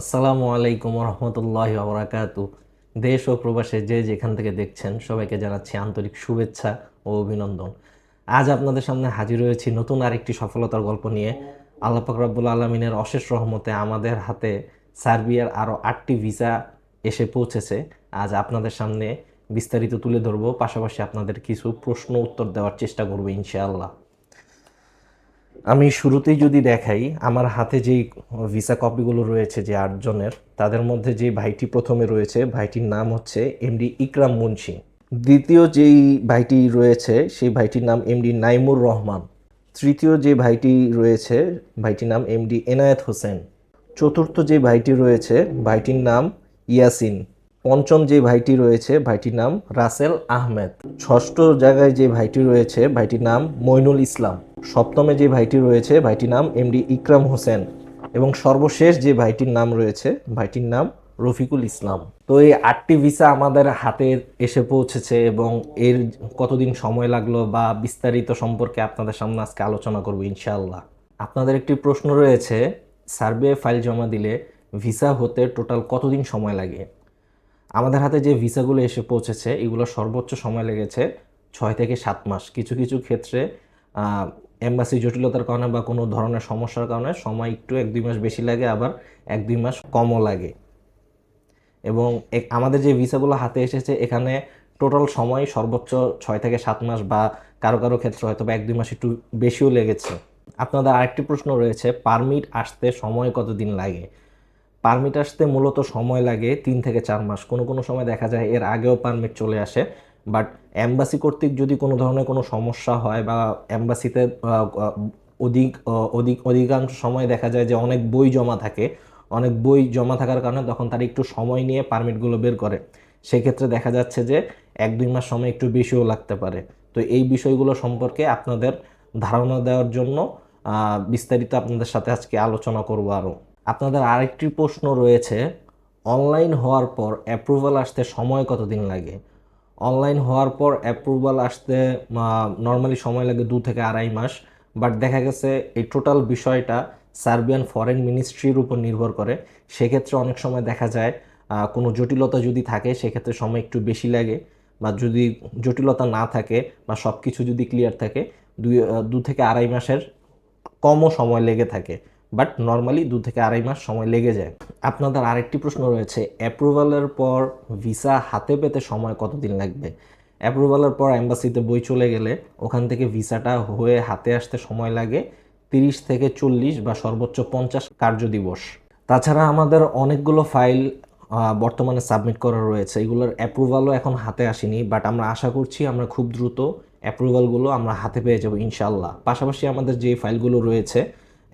আসসালামু আলাইকুম রহমতুল্লাহ আবরাকাতু দেশ ও প্রবাসে যে যেখান থেকে দেখছেন, সবাইকে জানাচ্ছি আন্তরিক শুভেচ্ছা ও অভিনন্দন। আজ আপনাদের সামনে হাজির হয়েছি নতুন আরেকটি সফলতার গল্প নিয়ে। আল্লাহ পাক রব্বুল আলমিনের অশেষ রহমতে আমাদের হাতে সার্বিয়ার আরও আটটি ভিসা এসে পৌঁছেছে। আজ আপনাদের সামনে বিস্তারিত তুলে ধরবো। পাশাপাশি আপনাদের কিছু প্রশ্ন উত্তর দেওয়ার চেষ্টা করব ইনশাআল্লাহ। আমি শুরুতেই যদি দেখাই, আমার হাতে যেই ভিসা কপিগুলো রয়েছে যে আটজনের, তাদের মধ্যে যে ভাইটি প্রথমে রয়েছে, ভাইটির নাম হচ্ছে এমডি ইকরাম মুন্সি। দ্বিতীয় যেই ভাইটি রয়েছে, সেই ভাইটির নাম এমডি নাইমুর রহমান। তৃতীয় যে ভাইটি রয়েছে, ভাইটির নাম এমডি এনায়েত হোসেন। চতুর্থ যে ভাইটি রয়েছে, ভাইটির নাম ইয়াসিন। পঞ্চম যে ভাইটি রয়েছে, ভাইটির নাম রাসেল আহমেদ। ষষ্ঠ জায়গায় যে ভাইটি রয়েছে, ভাইটির নাম মইনুল ইসলাম। সপ্তমে যে ভাইটি রয়েছে, ভাইটির নাম এমডি ইকরাম হোসেন। এবং সর্বশেষ যে ভাইটির নাম রয়েছে, ভাইটির নাম রফিকুল ইসলাম। তো এই আটটি ভিসা আমাদের হাতে এসে পৌঁছেছে এবং এর কতদিন সময় লাগল বা বিস্তারিত সম্পর্কে আপনাদের সামনে আজকে আলোচনা করব ইনশাআল্লাহ। আপনাদের একটি প্রশ্ন রয়েছে, সার্ভে ফাইল জমা দিলে ভিসা হতে টোটাল কতদিন সময় লাগে? আমাদের হাতে যে ভিসাগুলো এসে পৌঁছেছে, এগুলো সর্বোচ্চ সময় লেগেছে ছয় থেকে সাত মাস। কিছু কিছু ক্ষেত্রে এম্বাসি জটিলতার কারণে বা কোনো ধরনের সমস্যার কারণে সময় একটু এক, দুই মাস বেশি লাগে, আবার এক, দুই মাস কমও লাগে। এবং আমাদের যে ভিসাগুলো হাতে এসেছে, এখানে টোটাল সময় সর্বোচ্চ ছয় থেকে সাত মাস বা কারও কারও ক্ষেত্রে হয়তো বা এক, দুই মাস একটু বেশিও লেগেছে। আপনাদের আরেকটি প্রশ্ন রয়েছে পারমিট আসতে সময় কতদিন লাগে? পারমিট আসতে মূলত সময় লাগে তিন থেকে চার মাস। কোনো কোনো সময় দেখা যায় এর আগেও পারমিট চলে আসে, বাট অ্যাম্বাসি কর্তৃক যদি কোনো ধরনের কোনো সমস্যা হয় বা অ্যাম্বাসিতে অধিক অধিক, অধিকাংশ সময় দেখা যায় যে অনেক বই জমা থাকে, অনেক বই জমা থাকার কারণে তখন তারা একটু সময় নিয়ে পারমিটগুলো বের করে। সেক্ষেত্রে দেখা যাচ্ছে যে এক, দুই মাস সময় একটু বেশিও লাগতে পারে। তো এই বিষয়গুলো সম্পর্কে আপনাদের ধারণা দেওয়ার জন্য বিস্তারিত আপনাদের সাথে আজকে আলোচনা করব আরও আপনাদের আরেকটি প্রশ্ন রয়েছে, অনলাইন হওয়ার পর অ্যাপ্রুভাল আসতে সময় কতদিন লাগে? অনলাইন হওয়ার পর অ্যাপ্রুভাল আসতে নর্মালি সময় লাগে দু থেকে আড়াই মাস বাট দেখা গেছে এই টোটাল বিষয়টা সার্বিয়ান ফরেন মিনিস্ট্রির উপর নির্ভর করে। সেক্ষেত্রে অনেক সময় দেখা যায় কোনো জটিলতা যদি থাকে, সেক্ষেত্রে সময় একটু বেশি লাগে, বা যদি জটিলতা না থাকে, বা সব কিছু যদি ক্লিয়ার থাকে, দুই দু থেকে আড়াই মাসের কমও সময় লেগে থাকে। বাট নর্মালি দু থেকে আড়াই মাস সময় লেগে যায়। আপনাদের আরেকটি প্রশ্ন রয়েছে, অ্যাপ্রুভালের পর ভিসা হাতে পেতে সময় কতদিন লাগবে? অ্যাপ্রুভালের পর অ্যাম্বাসিতে বই চলে গেলে ওখান থেকে ভিসাটা হয়ে হাতে আসতে সময় লাগে তিরিশ থেকে চল্লিশ বা সর্বোচ্চ পঞ্চাশ কার্য দিবস তাছাড়া আমাদের অনেকগুলো ফাইল বর্তমানে সাবমিট করা রয়েছে। এগুলোর অ্যাপ্রুভালও এখন হাতে আসেনি, বাট আমরা আশা করছি আমরা খুব দ্রুত অ্যাপ্রুভালগুলো আমরা হাতে পেয়ে যাব ইনশাল্লাহ পাশাপাশি আমাদের যে ফাইলগুলো রয়েছে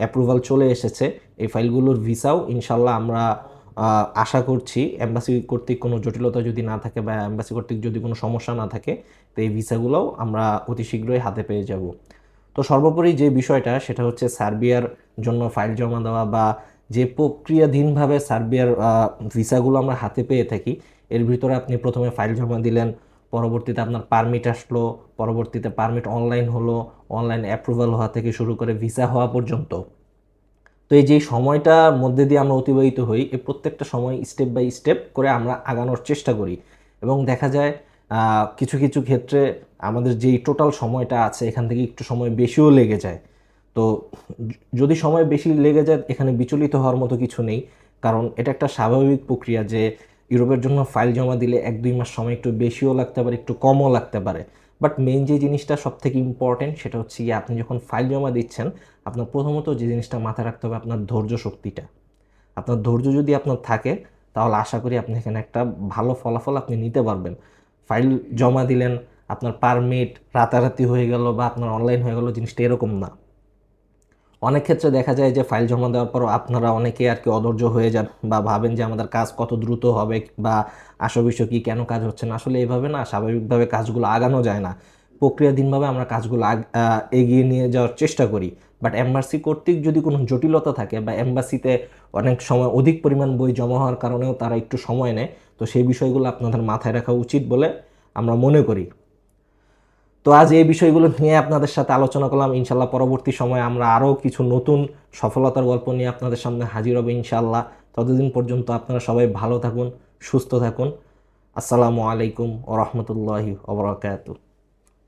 অ্যাপ্রুভাল চলে এসেছে, এই ফাইলগুলোর ভিসাও ইনশাল্লাহ আমরা আশা করছি এম্বাসি কর্তৃক কোনো জটিলতা যদি না থাকে বা এম্বাসি কর্তৃক যদি কোনো সমস্যা না থাকে, তো এই ভিসাগুলোও আমরা অতি শীঘ্রই হাতে পেয়ে যাব। তো সর্বোপরি যে বিষয়টা, সেটা হচ্ছে সার্বিয়ার জন্য ফাইল জমা দেওয়া বা যে প্রক্রিয়াধীনভাবে সার্বিয়ার ভিসাগুলো আমরা হাতে পেয়ে থাকি, এর ভিতরে আপনি প্রথমে ফাইল জমা দিলেন পরবর্তীতে আপনার পারমিট আসলো, পরবর্তীতে পারমিট অনলাইন হলো অনলাইন অ্যাপ্রুভাল হওয়া থেকে শুরু করে ভিসা হওয়া পর্যন্ত। তো এই যে সময়টার মধ্যে দিয়ে আমরা অতিবাহিত হই, এই প্রত্যেকটা সময় স্টেপ বাই স্টেপ করে আমরা আগানোর চেষ্টা করি। এবং দেখা যায় কিছু কিছু ক্ষেত্রে আমাদের যেই টোটাল সময়টা আছে, এখান থেকে একটু সময় বেশিও লেগে যায়। তো যদি সময় বেশি লেগে যায়, এখানে বিচলিত হওয়ার মতো কিছু নেই। কারণ এটা একটা স্বাভাবিক প্রক্রিয়া যে ইউরোপের জন্য ফাইল জমা দিলে এক, দুই মাস সময় একটু বেশিও লাগতে পারে, একটু কমও লাগতে পারে। বাট মেইন যে জিনিসটা সব থেকে ইম্পর্টেন্ট সেটা হচ্ছে গিয়ে আপনি যখন ফাইল জমা দিচ্ছেন, আপনার প্রথমত যে জিনিসটা মাথায় রাখতে হবে আপনার ধৈর্য শক্তিটা। আপনার ধৈর্য যদি আপনার থাকে, তাহলে আশা করি আপনি এখানে একটা ভালো ফলাফল আপনি নিতে পারবেন। ফাইল জমা দিলেন, আপনার পারমিট রাতারাতি হয়ে গেল বা আপনার অনলাইন হয়ে গেল, জিনিসটা এরকম না। অনেক ক্ষেত্রে দেখা যায় যে ফাইল জমা দেওয়ার পর আপনারা অনেকে আর কি অধৈর্য হয়ে যান বা ভাবেন যে আমাদের কাজ কত দ্রুত হবে বা আসল বিষয় কি, কেন কাজ হচ্ছে না। আসলে এইভাবে না, স্বাভাবিকভাবে কাজগুলো আগানো যায় না। প্রক্রিয়াধীনভাবে আমরা কাজগুলো এগিয়ে নিয়ে যাওয়ার চেষ্টা করি। বাট এম্বাসি কর্তৃক যদি কোনো জটিলতা থাকে বা এম্বাসিতে অনেক সময় অধিক পরিমাণ বই জমা হওয়ার কারণেও তারা একটু সময় নেয়, তো সেই বিষয়গুলো আপনাদের মাথায় রাখা উচিত বলে আমরা মনে করি। তো আজ এই বিষয়গুলো নিয়ে আপনাদের সাথে আলোচনা করলাম। ইনশাল্লাহ পরবর্তী সময়ে আমরা আরও কিছু নতুন সফলতার গল্প নিয়ে আপনাদের সামনে হাজির হবে ইনশাল্লাহ ততদিন পর্যন্ত আপনারা সবাই ভালো থাকুন, সুস্থ থাকুন। আসসালামু আলাইকুম ও রহমতুল্লাহি